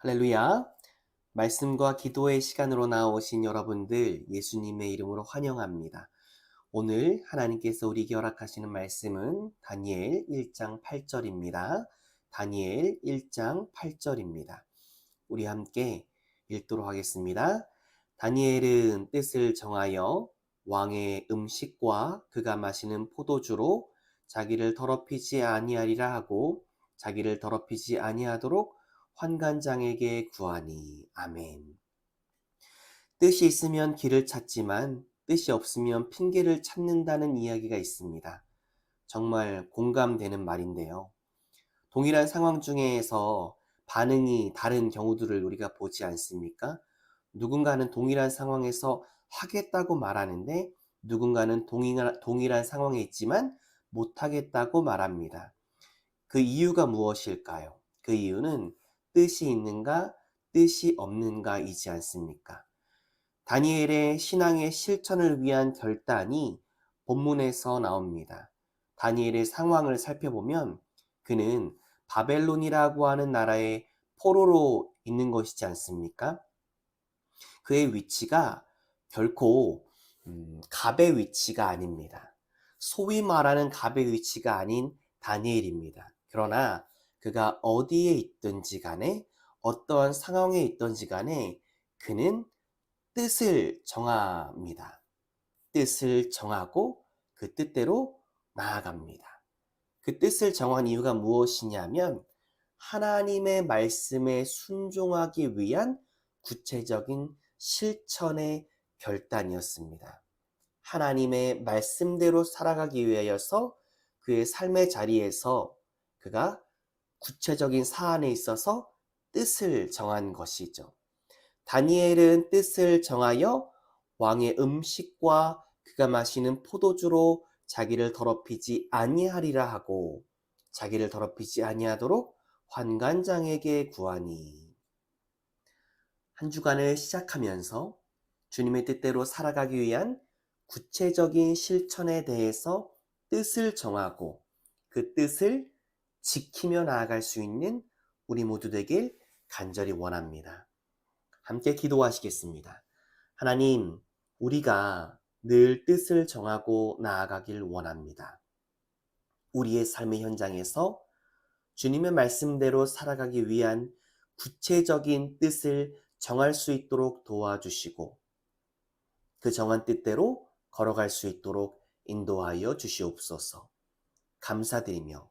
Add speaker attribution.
Speaker 1: 할렐루야. 말씀과 기도의 시간으로 나오신 여러분들 예수님의 이름으로 환영합니다. 오늘 하나님께서 우리에게 허락하시는 말씀은 다니엘 1장 8절입니다. 다니엘 1장 8절입니다. 우리 함께 읽도록 하겠습니다. 다니엘은 뜻을 정하여 왕의 음식과 그가 마시는 포도주로 자기를 더럽히지 아니하리라 하고 자기를 더럽히지 아니하도록 환관장에게 구하니 아멘. 뜻이 있으면 길을 찾지만 뜻이 없으면 핑계를 찾는다는 이야기가 있습니다. 정말 공감되는 말인데요. 동일한 상황 중에서 반응이 다른 경우들을 우리가 보지 않습니까? 누군가는 동일한 상황에서 하겠다고 말하는데 누군가는 동일한, 동일한 상황에 있지만 못하겠다고 말합니다. 그 이유가 무엇일까요? 그 이유는 뜻이 있는가, 뜻이 없는가이지 않습니까? 다니엘의 신앙의 실천을 위한 결단이 본문에서 나옵니다. 다니엘의 상황을 살펴보면 그는 바벨론이라고 하는 나라의 포로로 있는 것이지 않습니까? 그의 위치가 결코 음, 갑의 위치가 아닙니다. 소위 말하는 갑의 위치가 아닌 다니엘입니다. 그러나 그가 어디에 있든지 간에 어떠한 상황에 있든지 간에 그는 뜻을 정합니다. 뜻을 정하고 그 뜻대로 나아갑니다. 그 뜻을 정한 이유가 무엇이냐면 하나님의 말씀에 순종하기 위한 구체적인 실천의 결단이었습니다. 하나님의 말씀대로 살아가기 위하여서 그의 삶의 자리에서 그가 구체적인 사안에 있어서 뜻을 정한 것이죠. 다니엘은 뜻을 정하여 왕의 음식과 그가 마시는 포도주로 자기를 더럽히지 아니하리라 하고 자기를 더럽히지 아니하도록 환관장에게 구하니 한 주간을 시작하면서 주님의 뜻대로 살아가기 위한 구체적인 실천에 대해서 뜻을 정하고 그 뜻을 지키며 나아갈 수 있는 우리 모두 되길 간절히 원합니다. 함께 기도하시겠습니다. 하나님, 우리가 늘 뜻을 정하고 나아가길 원합니다. 우리의 삶의 현장에서 주님의 말씀대로 살아가기 위한 구체적인 뜻을 정할 수 있도록 도와주시고 그 정한 뜻대로 걸어갈 수 있도록 인도하여 주시옵소서. 감사드리며